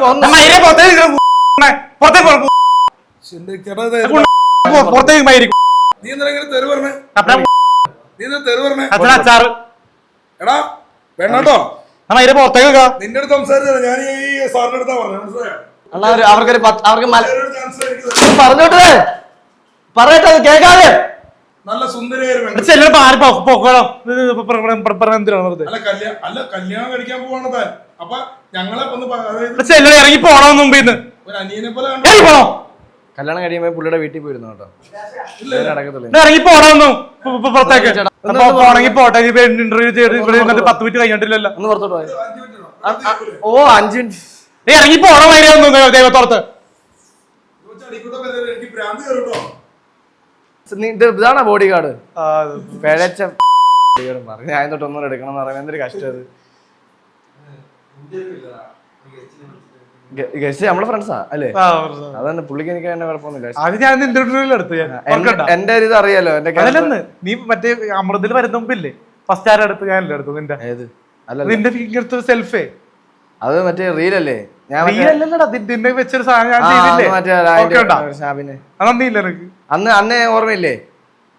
പുറത്തേക്ക് പുറത്തേക്ക് പുറത്തേക്ക് മയിരി നീ തെറി പറഞ്ഞേ? നീ എന്താ തെറി പറഞ്ഞേ? അച്ഛൻ അച്ചാറ്. എടാ വേണ്ടോ ആ മയിരെ പുറത്തേക്ക് നിന്റെ അടുത്ത് സംസാരിച്ചത്. ഞാൻ ഈ സാറിന്റെ അടുത്താ പറഞ്ഞത് മനസ്സിലായോ? അവർക്കൊരു അവർക്ക്. പറഞ്ഞോട്ടെ പറയട്ടെ അത് കേൾക്കാതെ. നല്ല സുന്ദരിയായ ഒരു പെൺകുട്ടി. ചെല്ലു ആര് പൊക്കോളാം. എന്തിനാണ് വെറുതെ? അല്ല കല്യാണം അല്ല കല്യാണം കഴിക്കാൻ പോവാണ് താൻ. അപ്പൊ ഞങ്ങളെ ഒന്ന് ഇറങ്ങി പോണോ മുമ്പ് ഇന്ന് ഒരു അനിയനെ പോലെ കണ്ടു. ഇറങ്ങി പോണോ? കല്യാണം കഴിയുമ്പോ പുള്ളിയുടെ വീട്ടിൽ പോയിരുന്നു കേട്ടോ. ഇറങ്ങി പോണോന്നു പുറത്തേക്ക്. പോണെങ്കിൽ പോട്ടെ ഇന്റർവ്യൂ ചെയ്ത് ഇവിടെ ഇരുന്നിട്ട് പത്ത് മിനിറ്റ് കഴിഞ്ഞിട്ടില്ലല്ലോ. ഒന്ന് പുറത്തോട്ട് ഓ അഞ്ചു മിനിറ്റ്. ഏ ഇറങ്ങി പോണോ മയിരെ ഒന്നും ദൈവത്തോർത്ത് ഇതാണോ ബോഡി ഗാർഡ് പിഴച്ച. ഞാൻ തൊട്ടൊന്നും എടുക്കണം എന്ന് പറയുന്നത് എന്തൊരു കഷ്ടം ഗസ്റ്റ് നമ്മളെ ഫ്രണ്ട്സാ അല്ലേ? അതാണ് പുള്ളിക്ക് എനിക്ക് തന്നെ കുഴപ്പമൊന്നുമില്ല. അത് ഞാൻ ഇന്റർവ്യൂവിൽ എടുത്തു. ഞാൻ എന്റെ-. ഒരു ഇത് അറിയാലോ? എന്റെ നീ മറ്റേ അമൃതിൽ വരുന്ന മുമ്പില്ലേ? ഫസ്റ്റ് ആരും എടുത്ത്? ഞാനല്ലേ എടുത്തു നിന്റെ? അല്ല നിന്റെ ഫിംഗർ സെൽഫേ അത് മറ്റേ റീൽ ഞാൻ വെച്ചൊരു സാധനം ഞാൻ ചെയ്തില്ലേ? അന്ന് അന്ന് അന്ന് ഓർമ്മയില്ലേ?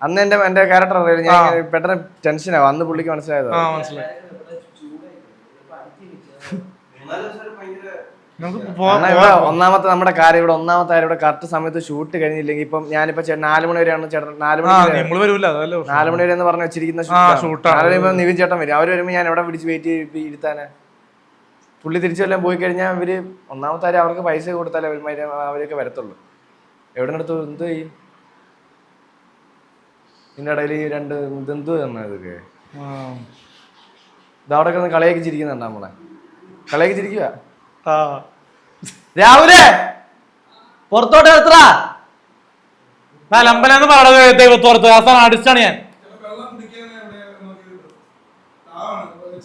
അന്ന് എന്റെ എന്റെ ക്യാരക്ടർ അറിയില്ല ഞാൻ പെട്ടെന്ന് ടെൻഷനാവും അന്ന് പുള്ളിക്ക് മനസ്സിലായത്? ആ മനസ്സിലായി നമുക്ക് പോവാം കാരണം ഇവിടെ ഒന്നാമത്തെ നമ്മുടെ കാര്യം ഇവിടെ ഒന്നാമത്തെ കാര്യം ഇവിടെ കറക്റ്റ് സമയത്ത് ഷൂട്ട് കഴിഞ്ഞില്ലെങ്കിൽ ഇപ്പം ഞാനിപ്പോ നാല് മണി വരെയാണ് ചേട്ടൻ നാല് മണി നാല് മണി വരെ എന്ന് പറഞ്ഞു വെച്ചിരിക്കുന്ന നിവിൻ ചേട്ടൻ വരും. അവർ വരുമ്പോൾ ഞാൻ എവിടെ പിടിച്ച് വെയിറ്റ് ചെയ്ത് ഇരുത്താനാ? പുള്ളി തിരിച്ചു വല്ലതും പോയി കഴിഞ്ഞാൽ അവർ ഒന്നാമത്തെ കാര്യം അവർക്ക് പൈസ കൊടുത്താലേ അവർ അവരൊക്കെ വരത്തുള്ളൂ. എവിടെ അടുത്ത് എന്ത് ചെയ്യും? നിന്റെ ഇടയിൽ ഈ രണ്ട് ഇതെന്ത് തന്നെ ഇതൊക്കെ? ഇതവിടെ കിടന്ന് കളിയാക്കി ചിരിക്കുന്നുണ്ട് നമ്മളെ കളിയാക്കി ചിരിക്കുക രാവിലെ പുറത്തോട്ട് എത്ര അലമ്പലെന്ന് പറയുന്നത് ദൈവത്തോർത്ത് അവസാനം അടിച്ചാണ് ഞാൻ.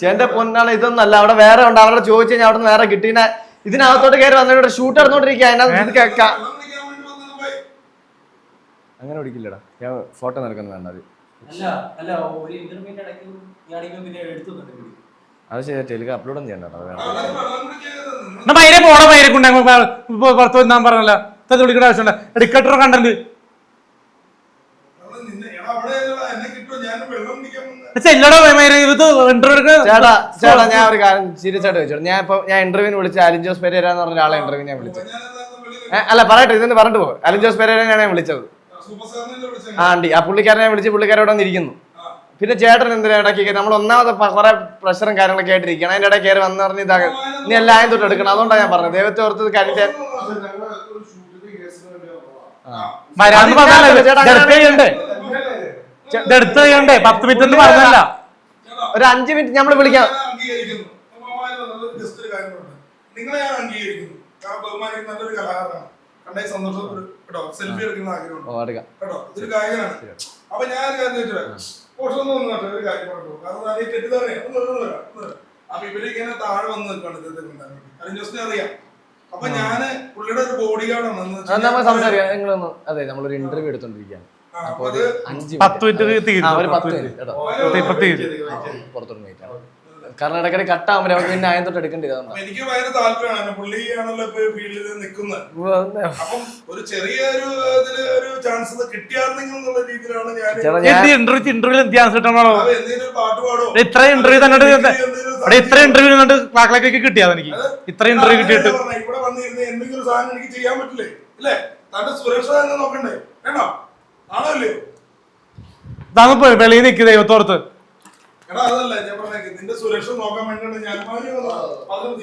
ചേന്റെ പൊന്നാണ് ഇതൊന്നല്ല. അവിടെ വേറെ ഉണ്ട്. അവരോട് ചോദിച്ചു കഴിഞ്ഞാൽ അവിടെ നിന്ന് വേറെ കിട്ടിയ ഇതിനകത്തോട്ട് കയറി വന്നിട്ട് ഷൂട്ട് നടന്നോണ്ടിരിക്കുക അതിനകത്ത്. അങ്ങനെ ഓടിക്കില്ലടാ ഞാൻ ഫോട്ടോ നടക്കുന്നത് വേണ്ട അത് അത് ശരി ടെലിക്ക് അപ്ലോഡ് ഒന്നും ചെയ്യണ്ട അത് കുടിക്കരുത്. മൈരെ പോണ മൈരെ കൊണ്ട് പുറത്ത് വന്നാൻ പറഞ്ഞല്ല. തത് വിളിക്കേണ്ട ആവശ്യമുണ്ട്. എടുക്കട്ടോ കണ്ടന്റ് ചേട്ടാ ഞാൻ ഒരു കാര്യം സീരിയസ് ആയിട്ട് വെച്ചോളൂ ഞാൻ ഇപ്പൊ ഞാൻ ഇന്റർവ്യൂവിന് വിളിച്ച അലിൻ ജോസ് പെരേര എന്ന് പറഞ്ഞ ആളെ ഇന്റർവ്യൂ ഞാൻ വിളിച്ചത്. അല്ല പറയട്ടെ ഇതെന്ന് പറഞ്ഞിട്ട് പോകും അലിൻ ജോസ് പെരേരനെയാണ് ഞാൻ വിളിച്ചത്. സൂപ്പർ സ്റ്റാറിനെ വിളിച്ചേ. ആ ആണ്ടി ആ പുള്ളിക്കാരനെ വിളിച്ച് പുള്ളിക്കാരോട് വന്നിരിക്കുന്നു പിന്നെ ചേട്ടൻ എന്തിനാ ഇടയ്ക്ക് നമ്മൾ ഒന്നാമത്തെ കുറെ പ്രഷറും കാര്യങ്ങളൊക്കെ ആയിട്ടിരിക്കണം അതിന്റെ ഇടയിൽ കയറി വന്ന് പറഞ്ഞ് ഇതാ നീ എല്ലായും തൊട്ട് എടുക്കണം. അതുകൊണ്ടാണ് ഞാൻ പറഞ്ഞത്. ദൈവത്തെ ഓർത്തത് കാര്യം പറഞ്ഞല്ലേ ഇതിനകത്ത് ചേട്ടാ, എടുത്ത് ചെയ്യണ്ടേ ഇത് പത്ത് മിനിറ്റ് എന്ന് പറഞ്ഞല്ല ഒരു അഞ്ച് മിനിറ്റ് നമ്മൾ വിളിക്കാം. നിങ്ങളെ ഞാൻ അംഗീകരിക്കുന്നു. കാരണം ബഹുമാനിക്കുന്ന നല്ലൊരു കലാകാരനാണ്. കണ്ടായി സന്തോഷം ഒരു- കേട്ടോ സെൽഫി എടുക്കുന്ന ആഗ്രഹമുണ്ട്. കേട്ടോ ഇതൊരു കാര്യമാണ്. അപ്പൊ ഞാൻ കാര്യം ഒന്ന് കേട്ടോ ഒരു കാര്യം പറഞ്ഞു കാരണം അതേ ഈ തെറ്റിദ്ധാരണയാ. ഒന്ന് ഒന്ന് വരാം, ഒന്ന് വരാം. അപ്പൊ ഇവർ ഇങ്ങനെ താഴെ വന്ന് നിൽക്കാണ് ഇദ്ദേഹത്തെ കൊണ്ടാൻ വേണ്ടി അറിയാം. അപ്പൊ ഞാൻ പുള്ളിയുടെ ഒരു ബോഡി ഗാർഡാണ് അത് നമ്മളൊരു ഇന്റർവ്യൂ എടുത്തോണ്ടിരിക്കുകയാണ്. അപ്പൊ അത് അഞ്ച് പത്ത് മിനിറ്റ് തീരും പുറത്തോട്ട് ആവാം. കാരണം ഇടയ്ക്കിടെ കട്ടാകുമ്പോൾ നമുക്ക് പിന്നെ ആയം തൊട്ട് എടുക്കേണ്ടി എനിക്ക് ഭയങ്കര താല്പര്യമാണ്. പുള്ളി ആണല്ലോ ഇപ്പൊ ഫീൽഡിൽ നിൽക്കുന്നത് അപ്പം ഒരു ചെറിയ ഒരു ഇതിൽ ഒരു ചാൻസ് കിട്ടിയാർന്നെങ്കിൽ എന്നുള്ള രീതിയിലാണ് ഞാൻ എന്ത് ഇന്റർവ്യൂ ഇന്റർവ്യൂ ധ്യാനം കിട്ടണോ എന്തെങ്കിലും പാട്ട് പാടോ ഇത്ര ഇന്റർവ്യൂ തന്നിട്ട് അവിടെ ഇത്ര ഇന്റർവ്യൂ തന്നിട്ട് ക്ലാക്കിലേക്ക് കിട്ടിയാ എനിക്ക്. ഇത്ര ഇന്റർവ്യൂ കിട്ടിയിട്ട്. ഇവിടെ വന്നിരുന്ന എന്തെങ്കിലും സാധനം എനിക്ക് ചെയ്യാൻ പറ്റില്ലേ? അല്ലേ തന്റെ സുരക്ഷ തന്നെ നോക്കണ്ടേ? കേട്ടോ ആണോ ഇല്ലയോ? ഇതാണ് വെളിയിൽ നിൽക്കുക ദൈവത്തോർത്ത്. എടാ അതല്ല ഞാൻ നിന്റെ സുരക്ഷ നോക്കാൻ വേണ്ടിയാണ് ഞാൻ.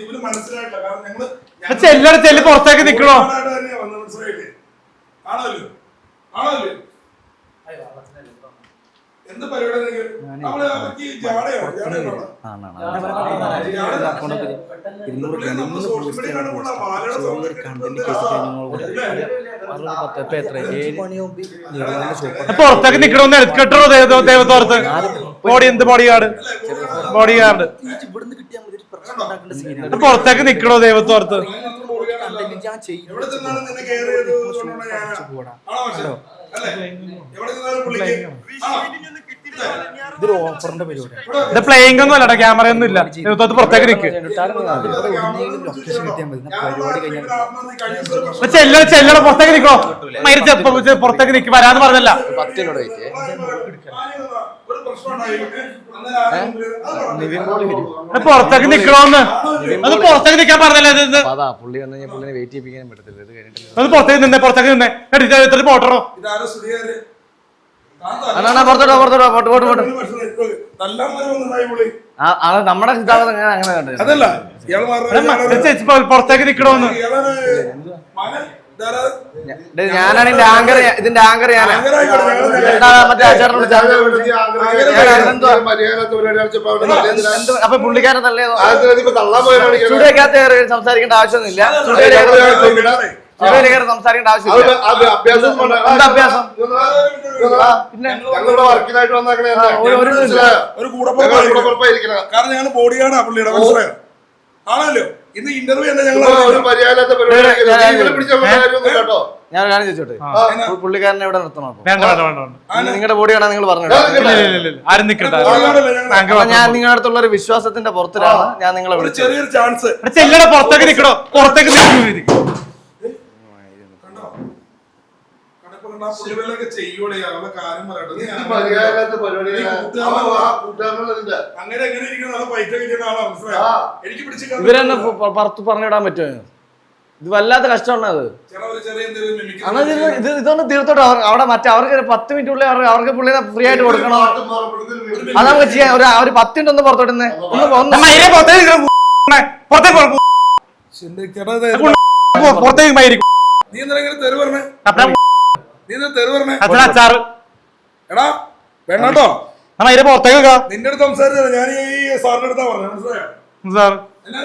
ഇവന് മനസ്സിലായിട്ടില്ല. കാരണം ഞങ്ങൾ ചെല്ല് പുറത്തേക്ക് നിക്കണോ തന്നെയാ വന്നത്. മനസ്സിലായില്ലേ? എന്ത് പരിപാടി നമ്മൾ അവർക്ക് പുറത്തേക്ക് നിക്കണമെന്ന് എടുക്കട്ടോ ദൈവത്തോർത്ത്? ബോഡി എന്ത് ഗാർഡ് ബോഡി ഗാർഡ് പുറത്തേക്ക് നിക്കണോ ദൈവത്തോർത്ത് ഞാൻ ചെയ്യും. അല്ലേ? ഇതൊരു ഓഫറിന്റെ പരിപാടി ഇത് പ്ലേയിങ് ഒന്നും അല്ലടാ ക്യാമറ ഒന്നും ഇല്ല. പുറത്തേക്ക് നിൽക്ക് കഴിഞ്ഞാൽ ചെല്ല ചെല്ലട പുറത്തേക്ക് നിക്കോ. മരിച്ച പുറത്തേക്ക് നിക്ക്. വരാന്ന് പറഞ്ഞല്ല. പത്തിനോട് പുറത്തേക്ക് നിക്കണോന്ന്? അത് പുറത്തേക്ക് നിക്കാൻ പറഞ്ഞല്ലേ? അതാ പുള്ളി വന്നു കഴിഞ്ഞാൽ പുള്ളിനെ വെയിറ്റ് ചെയ്യിപ്പിക്കാനും പറ്റത്തില്ല. ഇത് കഴിഞ്ഞിട്ട് അത് പുറത്തേക്ക് നിന്നേ പുറത്തേക്ക് നിന്നേ. എടി എത്ര പോട്ടറോ പുറത്തോട്ടോ പുറത്തോട്ടോ പോട്ട് പോട്ട് പോട്ട്. അത് നമ്മുടെ സിദ്ധാന്തം അങ്ങനെ അങ്ങനെ പുറത്തേക്ക് നിക്കണോന്ന്? ഞാനാണ് ഇതിന്റെ ആങ്കർ ഇതിന്റെ ആങ്കർ ഞാനാണ് മറ്റേ എന്ത് അപ്പൊ പുള്ളിക്കാരൻ സ്റ്റുഡിയോക്കകത്ത് കയറി സംസാരിക്കേണ്ട ആവശ്യമൊന്നുമില്ല. സ്റ്റുഡിയോയിൽ സംസാരിക്കേണ്ട ആവശ്യമില്ല. എന്താ അഭ്യാസം? ഒരു- കൂടപ്പുറപ്പായിരിക്കണം. കാരണം ഞങ്ങൾ ബോഡിയാണ് പുള്ളിയുടെ മനസ്സിലായോ? ആണല്ലോ? ഇന്ന് ഇന്റർവ്യൂ തന്നെ ഞങ്ങൾ ഞാൻ കാര്യം ചോദിച്ചോട്ടെ? പുള്ളിക്കാരനെ ഇവിടെ നിർത്തണം അപ്പൊ? വേണ്ട വേണ്ട വേണ്ട വേണ്ട. നിങ്ങളുടെ ബോഡി കാണാൻ നിങ്ങൾ പറഞ്ഞു ഞാൻ നിങ്ങളുടെ അടുത്തുള്ള ഒരു വിശ്വാസത്തിന്റെ പുറത്തിലാണ് ഞാൻ നിങ്ങളെ ചെറിയൊരു ചാൻസ് പുറത്തേക്ക് നിൽക്കണോ പുറത്തേക്ക് നിൽക്കൂ കണ്ടോ കണ്ടാ പുള്ളിവെല്ലൊക്കെ ചെയ്യൂടെ അവളെ കാര്യം പറയട്ടെ. അങ്ങനെ ആ എങ്ങനെ ഇരിക്കുന്ന? ആളെ പൈറ്റൊക്കെ ചെയ്യുന്ന ആളാ മനസ്സിലായോ? ആ. എനിക്ക് പിടിച്ച് ഇവരെന്നെ പുറത്ത് പറഞ്ഞിടാൻ പറ്റുമോ? ഇത് വല്ലാത്ത കഷ്ടമാണ് അത്? അന്നാ ഇത് ഇത് ഇതൊന്ന് തീർത്തോട്ടെ. അവർ അവിടെ മറ്റേ അവർക്ക് പത്ത് മിനിറ്റ് ഉള്ളിൽ അവർക്ക് അവർക്ക് പുള്ളിനെ ഫ്രീ ആയിട്ട് കൊടുക്കണോ? അത് നമുക്ക് ചെയ്യാം. ഒരു ഒരു പത്ത് മിനിറ്റ് ഒന്ന് പുറത്തോട്ടെ ഒന്ന് പുറത്തേക്ക് നീ തെറി പറഞ്ഞേ? അച്ഛൻ അച്ചാറ്. എടാ വേണ്ടോ അണ്ണാ മയിലെ പുറത്തേക്ക് വെക്കാം. നിന്റെ അടുത്ത് സംസാരിച്ചത്. ഞാൻ ഈ സാറിന്റെ അടുത്താ പറഞ്ഞത്. മനസ്സിലായോ? സാർ. എന്നാ?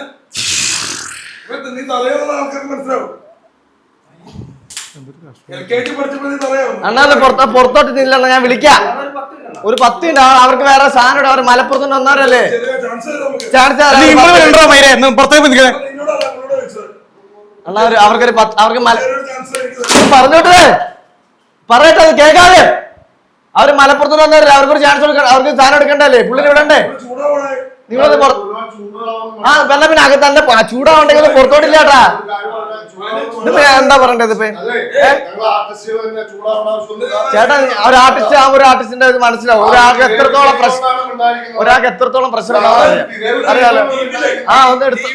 ഇവൻ നീ തലയുള്ള ആൾക്കാർക്ക് മനസ്സിലാവും. എൽ കെ ജി പഠിച്ചപ്പോ നീ തലയാവും അണ്ണാ അത് പുറത്തോ പുറത്തോട്ട് നിന്നില്ല ഞാൻ വിളിക്കാം. ഒരു പത്ത് മിനിറ്റ് ആ- അവർക്ക് വേറെ സാധനം ഇടാം. അവർ മലപ്പുറത്ത് വന്നവരല്ലേ? ചെറിയ ചാൻസ് നമുക്ക്. ചാൻസ് തരാം. നീ ഇവിടെ വരണ്ടോ മയിലെ ഒന്ന് പുറത്തേക്ക് നിൽക്കണേ നിന്നോടല്ല നിന്നോട് വെച്ചത് അണ്ണാ ഒരു- അവർക്കൊരു പത്ത് അവർക്ക് മല ചെറിയൊരു ചാൻസ് എനിക്ക് പറഞ്ഞോട്ട്. പറയട്ടെ അത് കേൾക്കാതെ. അവർ മലപ്പുറത്ത് നിന്ന് വന്നവരല്ലേ അവർക്കൊരു ചാൻസ് കൊടുക്കണം അവർക്ക് സാധനം എടുക്കണ്ടല്ലേ? പുള്ളിന് വിടണ്ടേ? നിങ്ങൾ നിങ്ങളത് ആ വെള്ളം പിന്നെ അകത്ത് തന്നെ ചൂടാവണ്ടെങ്കിൽ പുറത്തോട്ടില്ല ചേട്ടാ ഇതിപ്പോ എന്താ പറയണ്ടത് ഇപ്പൊ ചേട്ടാ ഒരു ആർട്ടിസ്റ്റ് ആ ഒരു ആർട്ടിസ്റ്റിന്റെ ഇത് മനസ്സിലാവും. ഒരാൾക്ക് എത്രത്തോളം പ്രശ്നം ഒരാൾക്ക് എത്രത്തോളം പ്രശ്നം ഉണ്ടാവും? അറിയാലോ. ആ ഒന്ന് എടുത്തു.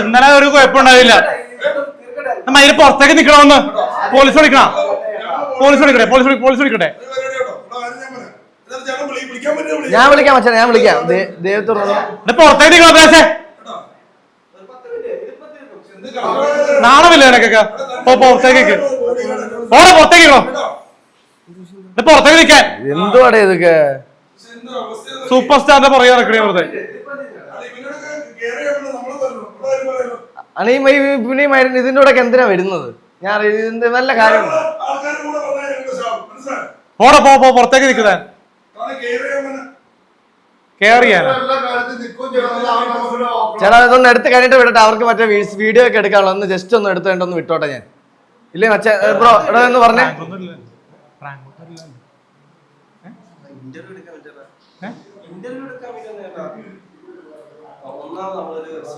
ഇന്നലെ ഒരു ബഹുമാനം കാണിച്ചു അതിന് പുറത്തേക്ക് നിക്കണമെന്ന്. പോലീസ് വിളിക്കണ? പോലീസ് വിളിക്കട്ടെ പോലീസ് പോലീസ് വിളിക്കട്ടെ. ഞാൻ വിളിക്കാം മച്ചാ ഞാൻ വിളിക്കാം. ദേ- ദൈവത്തോട് പുറത്തേക്ക് നിക്കണം പ്രാശേ. നാണമില്ല നിനക്കൊക്കെ? പോ പുറത്തേക്ക് ഓടെ പുറത്തേക്ക് നിൽക്കണം ഇത് പുറത്തേക്ക് നിൽക്കാൻ എന്തുവാടേ ഇതൊക്കെ? സൂപ്പർ സ്റ്റാറിന്റെ പുറകെ നടക്കണേ വെറുതെ. അണീ പിന്നെ മരുന്ന് ഇതിന്റെ കൂടെ എന്തിനാ വരുന്നത്? ഞാൻ ഇതിന്റെ നല്ല കാര്യം. ഓടെ പോ പോ പുറത്തേക്ക് നിൽക്കുന്നേ. കെയർ ചെയ്യാനാ ചേട്ടാ ഇതൊന്ന് എടുത്ത് കഴിഞ്ഞിട്ട് വിടട്ടെ. അവർക്ക് മറ്റേ വീഡിയോ ഒക്കെ എടുക്കാനുള്ള. ഒന്ന് ജസ്റ്റ് ഒന്ന് എടുത്തു കഴിഞ്ഞിട്ട് ഒന്ന് വിട്ടോട്ടെ ഞാൻ. ഇല്ലേ മച്ചേ ബ്രോ ഇവിടെ എന്ന് പറഞ്ഞേ. ഇന്റർവ്യൂ എടുക്കാൻ പറ്റാ ഇന്റർവ്യൂ എടുക്കാൻ ഒന്നാമത് നമ്മളൊരു പ്രാങ്കല്ലല്ലേ അല്ല അല്ല ഇവിടെ ആ- നമ്മളൊരു സ്ഥാപനത്തിൽ നിന്ന് എടുക്കേണ്ട രീതിയുണ്ട്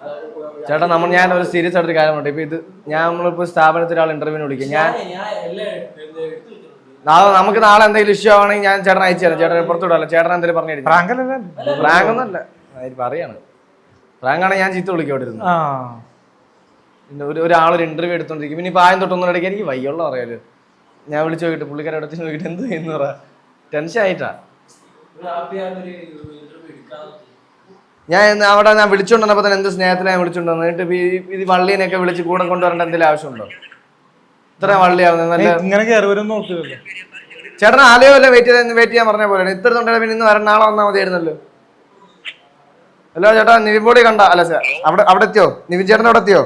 അത് ചേട്ടാ നമ്മൾ ഞാൻ ഒരു സീരിയസ് ആയിട്ടൊരു കാര്യമുണ്ട്. ഇപ്പൊ ഇത് ഞാൻ നമ്മളിപ്പോ സ്ഥാപനത്തിൽ ഒരാൾ ഇന്റർവ്യൂവിന് വിളിക്കും. ഞാൻ ഞാൻ എല്ലാം എടുത്ത് വെച്ചിട്ടുണ്ട് നാളെ നമുക്ക് നാളെ എന്തെങ്കിലും ഇഷ്യൂ ആവണമെങ്കിൽ ഞാൻ ചേട്ടൻ അയച്ചു തരാം. ചേട്ടൻ പുറത്തു വിടാലോ? ചേട്ടൻ എന്തെങ്കിലും പറഞ്ഞു ഫ്രാങ്കല്ല പ്രാങ്കല്ലല്ലേ പ്രാങ്ക് ഒന്നല്ല പറയാണ്. ഞാൻ ചീത്ത വിളിക്കും അവിടെ ഇരുന്ന് ആ. പിന്നെ ഒരു ഒരാളൊരു ഇന്റർവ്യൂ എടുത്തോണ്ടിരിക്കും. പിന്നെ ഇപ്പൊ ആയം തൊട്ടൊന്നും ഇടയ്ക്ക് എനിക്ക് വയ്യുള്ള പറയാലോ ഞാൻ വിളിച്ചു നോക്കിയിട്ട് പുള്ളിക്കാരെ അടുത്ത് നോക്കിയിട്ട് എന്ത് ചെയ്യുന്നു പറ. ടെൻഷൻ ആയിട്ടാ ഒരു ഹാപ്പിയായിട്ടൊരു ഇന്റർവ്യൂ എടുക്കാതെ ഞാൻ അവിടെ ഞാൻ വിളിച്ചോണ്ടപ്പോ തന്നെ എന്ത് സ്നേഹത്തിലാണ് ഞാൻ വിളിച്ചോണ്ട് എന്നിട്ട് ഈ ഇത് വള്ളീനെയൊക്കെ വിളിച്ച് കൂടെ കൊണ്ടുവരേണ്ട എന്തെങ്കിലും ആവശ്യമുണ്ടോ? ഇത്ര വള്ളിയാവുന്നത് നല്ല ഇങ്ങനെ കയറി വരും നോക്കിയതല്ലേ ചേട്ടൻ ആലയോ അല്ലേ വെയിറ്റ് ചെയ്ത് വെയിറ്റ് ചെയ്യാൻ പറഞ്ഞ പോലെ ഇത്ര തൊണ്ടേ പിന്നെ ഇന്ന് വരണ നാളെ വന്നാൽ മതിയായിരുന്നല്ലോ. ഹലോ ചേട്ടാ നിവിൻ ബോഡി കണ്ട അല്ല സാർ അവിടെ അവിടെ എത്തിയോ? നിവിൻ ചേട്ടൻ അവിടെ എത്തിയോ?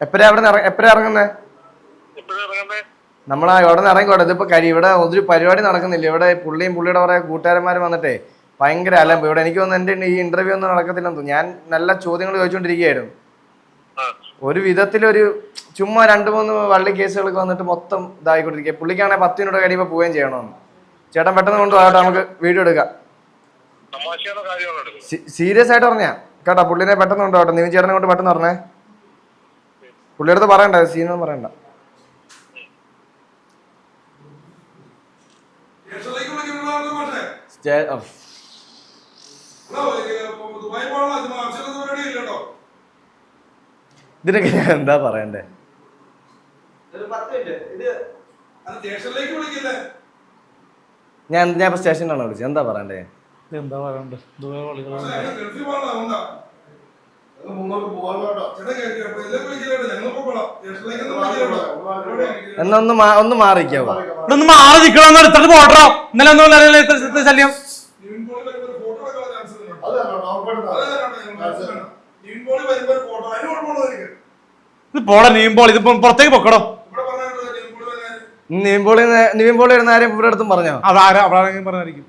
എപ്പോഴാ അവിടെ എപ്പോഴാ ഇറങ്ങുന്നേ? നമ്മളാ ഇവിടെ നിന്ന് ഇറങ്ങിക്കോട്ടെ? ഇതിപ്പോ കരി ഇവിടെ ഒരു പരിപാടി നടക്കുന്നില്ല. ഇവിടെ പുള്ളിയും പുള്ളിയുടെ കുറേ കൂട്ടുകാരന്മാരും വന്നിട്ടേ ഭയങ്കര അലമ്പ്. ഇവിടെ എനിക്ക് തോന്നുന്നു എന്റെ ഈ ഇന്റർവ്യൂ ഒന്നും നടക്കത്തില്ലെന്ന് ഞാൻ നല്ല ചോദ്യങ്ങൾ ചോദിച്ചുകൊണ്ടിരിക്കുകയായിരുന്നു. ഒരു വിധത്തിലൊരു ചുമ്മാ രണ്ട് മൂന്ന് വള്ളി കേസുകളൊക്കെ വന്നിട്ട് മൊത്തം ഇതായിക്കൊണ്ടിരിക്കുക. പുള്ളിക്കാണെങ്കിൽ പത്ത് മിനിറ്റ് കഴിയുമ്പോൾ പോവുകയും ചെയ്യണമെന്ന്. ചേട്ടൻ പെട്ടെന്ന് കൊണ്ടുപോകട്ടെ നമുക്ക് വീഡിയോ എടുക്കാം. സീരിയസ് ആയിട്ട് പറഞ്ഞാ? കേട്ടോ പുള്ളിനെ പെട്ടെന്ന് കൊണ്ടുപോകട്ടെ നീ ചേട്ടനെ കൊണ്ട് പെട്ടെന്ന് പറഞ്ഞേ. പുള്ളിയുടെ അടുത്ത് പറയണ്ട സീനൊന്നും പറയണ്ട. ഇതിനൊക്കെ ഞാൻ എന്താ പറയണ്ടേ? ഞാൻ ഞാൻ സ്റ്റേഷനിലാണ് വിളിച്ചത്? എന്താ പറയണ്ടേ? എന്താ പറയണ്ടേ? എന്നാ ഒന്ന് മാറിക്കൊന്ന് ഒന്ന് മാറിക്കാവോ ഇവിടെ ഒന്ന് മാറി നിക്കണമെന്ന് എടുത്തിട്ട് പോട്ടോ. ഇന്നലെ ഒന്നും ഇല്ലാതെ ശല്യം. ഇത് പോടാ നീമ്പോൾ ഇത് പുറത്തേക്ക് പൊക്കടോ. നീമ്പോളി നീമ്പോളി വരുന്ന ആരും ഇവിടെ അടുത്തും പറഞ്ഞോ? അവിടെ ആരാ അവിടെ പറഞ്ഞായിരിക്കും.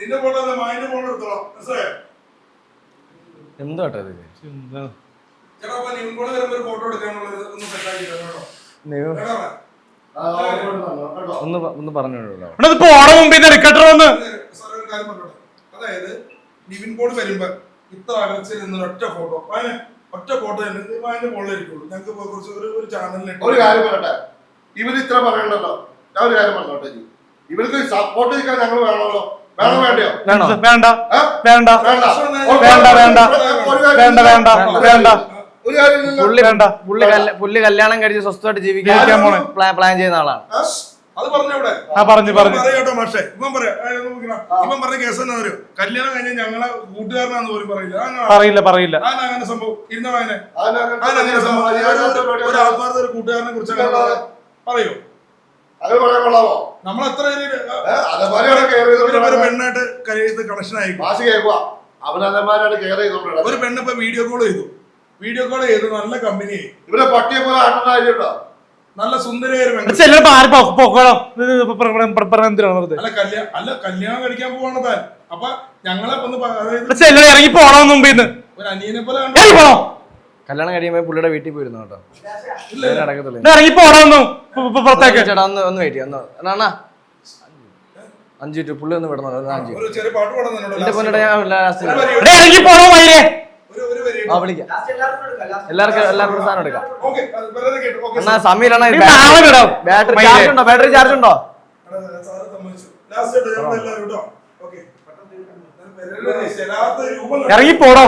എനിക്ക് നിന്റെ ഫോട്ടോ മായന്റെ ഫോട്ടോ എടുത്തോളാം. മനസ്സിലായോ? എന്തോ കേട്ടോ ഇത്? എന്താ? ചേട്ടാ അപ്പൊ നിവിൻ കൂടെ വരുമ്പോ ഒരു ഫോട്ടോ എടുക്കാനുള്ളത് ഒന്ന് സെറ്റാക്കി തരണം കേട്ടോ. ഒന്ന് ഒന്ന് പറഞ്ഞോളൂ പോണ മുമ്പ് ഇത് എടുക്കട്ടോ ഒന്ന് സാറേ ഒരു കാര്യം പറഞ്ഞോട്ടെ. അതായത് നിവിൻ ബോർഡ് വരുമ്പോ ഇത്ര അകൽച്ചയിൽ നിന്ന് ഒറ്റ ഫോട്ടോ അതിന് ഒറ്റ ഫോട്ടോ തന്നെ അതിന്റെ മുകളിലിരിക്കുള്ളൂ ഞങ്ങൾക്ക് ഇപ്പൊ കുറച്ച് ഒരു ഒരു ചാനലിൽ ഒരു കാര്യം പറയട്ടെ. ഇവർ ഇത്ര പറയണ്ടല്ലോ ഞാൻ ഒരു കാര്യം പറഞ്ഞോട്ടെ. ഇവർക്ക് സപ്പോർട്ട് ചെയ്യാൻ ഞങ്ങൾ വേണമല്ലോ. വേണോ വേണ്ട? വേണ്ട. വേണ്ട. വേണ്ട, വേണ്ട. വേണ്ട, വേണ്ട, പുള്ളി വേണ്ട. പുള്ളി പുള്ളി കല്യാണം കഴിച്ച് സ്വസ്ഥമായിട്ട് ജീവിക്കാൻ പ്ലാൻ ചെയ്യുന്ന ആളാണ്. ആ പറഞ്ഞു പറഞ്ഞു കേട്ടോ പക്ഷേ ഇവൻ പറയാം ഇവൻ പറഞ്ഞ കേസ് എന്നാ അറിയോ? കല്യാണം കഴിഞ്ഞ ഞങ്ങളെ കൂട്ടുകാരനാന്ന് പോലും പറയില്ല. പറയില്ല പറയില്ല. അങ്ങനെ സംഭവം. ഇരുന്നോ അങ്ങനെ ഒരു- ആത്മാർത്ഥ ഒരു കൂട്ടുകാരനെ കുറിച്ച് പറയാം. പറയോ അത് പറയാൻ കൊള്ളാമോ നമ്മൾ എത്ര ഏ? അതേപോലെയാണ് കെയർ ഒരു ചെയ്തോണ്ടിരുന്നത് പെണ്ണായിട്ട് കഴിയുന്നത് കണക്ഷൻ ആയി ഭാഷ കേൾക്കുക. അവനതന്മാരാണ് കെയർ ഒരു പെണ്ണ് ഇപ്പൊ വീഡിയോ കോൾ ചെയ്തു. വീഡിയോ കോൾ ചെയ്തു. നല്ല കമ്പനി ഇവരെ പട്ടിയെ പോലെ ആട്ടുണ്ടായിട്ടോ നല്ല അല്ല കല്യാണം കഴിക്കാൻ പോവാണ് താൻ. അപ്പൊ ഞങ്ങളെ ഒന്ന് അതായത് ഇറങ്ങി പോണോ മുമ്പ് ഒരു അനിയനെ പോലെ കണ്ടു. കല്യാണം കഴിയുമ്പോൾ പുള്ളിയുടെ വീട്ടിൽ പോയിരുന്നു കേട്ടോ. നടക്കത്തില്ല. പുറത്തേക്ക്. ചേട്ടാ ഒന്ന് ഒന്ന് വെയിറ്റ് ചെയ്യാം ഒന്ന്. അണ്ണാ അഞ്ചു മിനിറ്റ് പുള്ളി ഒന്ന് വിടണോ ഒന്ന് അഞ്ചു എന്റെ ഞാൻ ആ വിളിക്കാം. എല്ലാവർക്കും എല്ലാവർക്കും സാധനം എടുക്കാം. എന്നാ സമീരണ. ബാറ്ററി ചാർജ് ഉണ്ടോ? ബാറ്ററി ചാർജ് ഉണ്ടോ. ഇറങ്ങി പോടോ.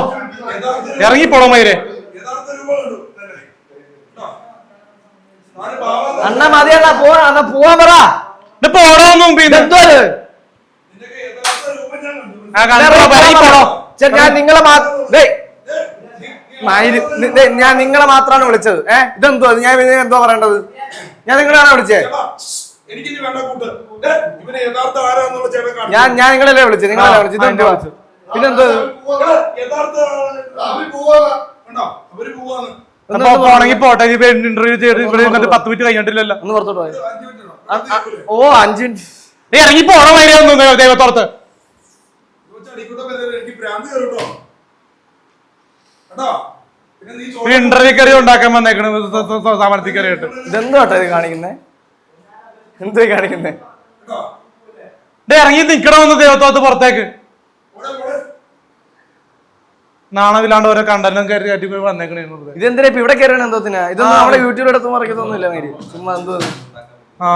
ഇറങ്ങി പോടോ മയിലേ. യഥാർത്ഥ മതിയല്ല പാവം? അണ്ണാ അണ്ണാ അണ്ണാ പോവാൻ പറ. ഇതിപ്പോ പോണോ മുമ്പ് എന്തോ ഞാൻ നിങ്ങളെ മാത്രേ ഞാൻ നിങ്ങളെ മാത്രമാണ് വിളിച്ചത്. ഏ ഇതെന്തോ ഞാൻ എന്തോ പറയേണ്ടത്? ഞാൻ നിങ്ങളാണ് വിളിച്ചേ. ഞാൻ ഞാൻ നിങ്ങളല്ലേ വിളിച്ചത്? നിങ്ങളല്ലേ വിളിച്ചത്? ഇതെന്തോ. പിന്നെന്തോ കണ്ടോ? അവർ പോവാന്ന് ഒന്ന് അപ്പൊ ഒന്ന് പോണെങ്കിൽ പോട്ടെ ഇനി ഇന്റർവ്യൂ ചെയ്ത് ഇവിടെ ഇരുന്നിട്ട് പത്ത് മിനിറ്റ് കഴിഞ്ഞിട്ടില്ലല്ലോ. ഒന്ന് പുറത്തോട്ട് പോയി. അഞ്ച് മിനിറ്റ് ഇടണം. ഓ അഞ്ചു മിനിറ്റ് നീ ഇറങ്ങി പോണ ദൈവത്തോർത്ത് വരെ എനിക്ക് ഭ്രാന്ത് കയറും കേട്ടോ കേട്ടോ പിന്നെ നീ ഒരു ചോദിച്ച- ഇന്റർവ്യൂ കറി ഉണ്ടാക്കാൻ വന്നേക്കണ് സാമർത്ഥ്യ കയറിയിട്ട് ഇതെന്തോ കേട്ടോ ഇത് കാണിക്കുന്നേ? എന്തോ ഈ കാണിക്കുന്നേ കേട്ടോ ഇറങ്ങി നിക്കണമെന്ന് ദൈവത്തോർത്ത് പുറത്തേക്ക്. നാണമില്ലാണ്ട് ഓരോ കണ്ടന്റും കയറി കയറ്റി പോയി വന്നേക്കണേ. ഇതെന്തിനാ ഇപ്പൊ ഇവിടെ കയറണ എന്തോത്തിനാ? ഇതൊന്നും നമ്മുടെ യൂട്യൂബിൽ എടുത്ത് മറക്കത്തൊന്നുമില്ല മേരി ചുമ്മാ എന്തോ ഇത്? ആ.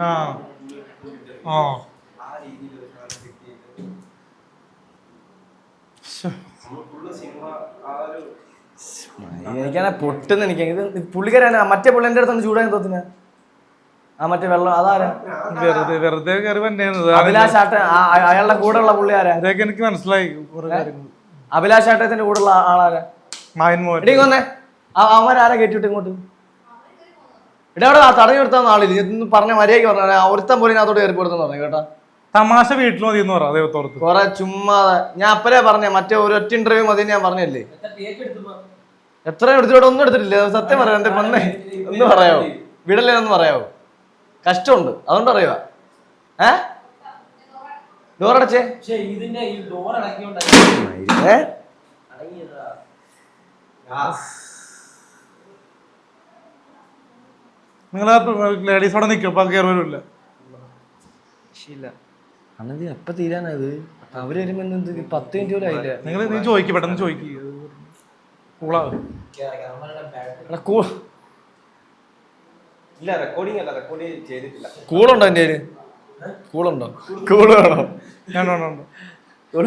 ആ. ആ. എനിക്കാണെ പൊട്ടുന്ന എനിക്ക് ഇത് പുള്ളിക്കാരാണ് മറ്റേ പുള്ളി എന്റെ അടുത്തൊന്ന് ചൂടാൻ തോത്തിനാ ആ മറ്റേ വെള്ളം അതാരാ? വെറുതെ വെറുതെ കയറി വന്നേന്നത് അഭിലാഷ് ആട്ട അയാളുടെ കൂടെ ഉള്ള പുള്ളി ആരാ? അതൊക്കെ എനിക്ക് മനസ്സിലായി അഭിലാഷാട്ടത്തിന്റെ കാര്യങ്ങൾ. അഭിലാഷ് ആട്ടത്തിന്റെ കൂടെ ഉള്ള ആളാരാ? മായൻ മോഹൻ എടീ കൊന്നേ. അവന്മാരാരാ കയറ്റിവിട്ട് ഇങ്ങോട്ട്? ഇവിടെ അവിടെ തടഞ്ഞു നിർത്താൻ ആളില്ല ഇതൊന്നും പറഞ്ഞ മര്യാദയ്ക്ക് പറഞ്ഞ ഒരുത്തം പോലും ഇതിനകത്തോട്ട് കയറി കൊടുത്തെന്ന് പറഞ്ഞു കേട്ടോ. തമാശ വീട്ടിൽ മതി എന്ന് പറ ദൈവത്തോർത്ത് കൊറേ ചുമ്മാ ഞാൻ അപ്പഴേ പറഞ്ഞ മറ്റേ ഒരു ഒറ്റ ഇന്റർവ്യൂ മതി ഞാൻ പറഞ്ഞല്ലേ? എത്ര ടേക്ക് എടുത്തപ്പോ എത്ര എടുത്തിട്ട് ഒന്നും എടുത്തിട്ടില്ല. സത്യം പറയാം എന്റെ പൊന്നെ. ഒന്ന് പറയാവോ? വിടല്ലേ ഒന്ന് പറയാവോ? കഷ്ടമുണ്ട്. അതുകൊണ്ട് അറിയുക ഏ? ഡോർ അടച്ചേ. ഇതിന്റെ ഈ ഡോർ അടക്കിയോണ്ട് ലേഡീസ് അവിടെ നിൽക്കും അപ്പൊ കയറി വരില്ല. അന്നത് എപ്പ തീരാനത്. അവർ വരുമ്പോ എന്ത് പത്ത് മിനിറ്റ് പോലും ആയില്ല? നിങ്ങൾ നീ ചോദിക്കും പെട്ടെന്ന് ചോദിക്കും. കൂളാവും ക്യാമറയുടെ ബാറ്ററി എടാ, കൂ ഇല്ല റെക്കോർഡിംഗ് അല്ല റെക്കോർഡ് ചെയ്തിട്ടില്ല. കൂളുണ്ടോ കൂളുണ്ടോ കൂൾ വേണോ? കൂൾ.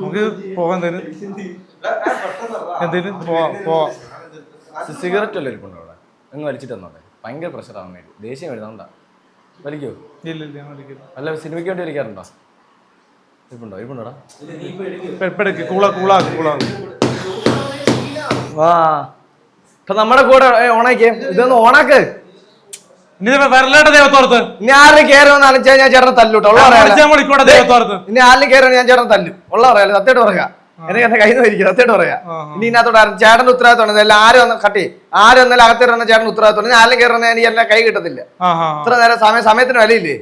നമുക്ക് പോകാൻ എന്തേലും എന്തേലും പോവാം പോവാം. സിഗരറ്റ് വല്ല ഇരിപ്പുണ്ടോ അവിടെ? അങ്ങ് വലിച്ചിട്ട് തന്നോട്ടെ ഭയങ്കര പ്രഷർ ആവാൻ വേണ്ടി. ദേഷ്യം വരുന്നോണ്ടാ? വലിക്കോ? ഇല്ല ഇല്ല ഞാൻ വിളിക്കില്ല അല്ല സിനിമയ്ക്ക് വേണ്ടി വലിക്കാറുണ്ടോ? ഇരിപ്പുണ്ടോ? ഇരിപ്പുണ്ടോടാ? കൂളാ കൂളാ കൂളാ വാ. നമ്മുടെ കൂടെ ഓണാക്കിയേ. ഇതൊന്ന് ഓണാക്ക്. ദൈവത്തോർത്ത്. ഇനി ആരും കയറി വന്ന് ഞാൻ ചേട്ടനെ തല്ലൂട്ടോ ഉള്ള ഇനി ആരിലും കയറി ഞാൻ ചേട്ടൻ തല്ലും. ഉള്ള പറയാലോ സത്യമായിട്ട് പറയാ. എനിക്ക് എന്റെ കയ്യിൽ നിന്ന് ഇരിക്കും സത്യമായിട്ട് പറയാ. ഇനി ഇതിനകത്തോട്ട് ആരും ചേട്ടന്റെ ഉത്തരവാദിത്തമാണ് എല്ലാം ആരും വന്ന് കട്ടി ആരും വന്നാലും അകത്തേറി ചേട്ടൻ ഉത്തരവാദിത്തമാണ് ഞാൻ ആരും കയറുന്ന എനിക്ക് എല്ലാം കൈ കിട്ടത്തില്ല. ഇത്ര നേരം സമയം സമയത്തിന് വിലയില്ലേ?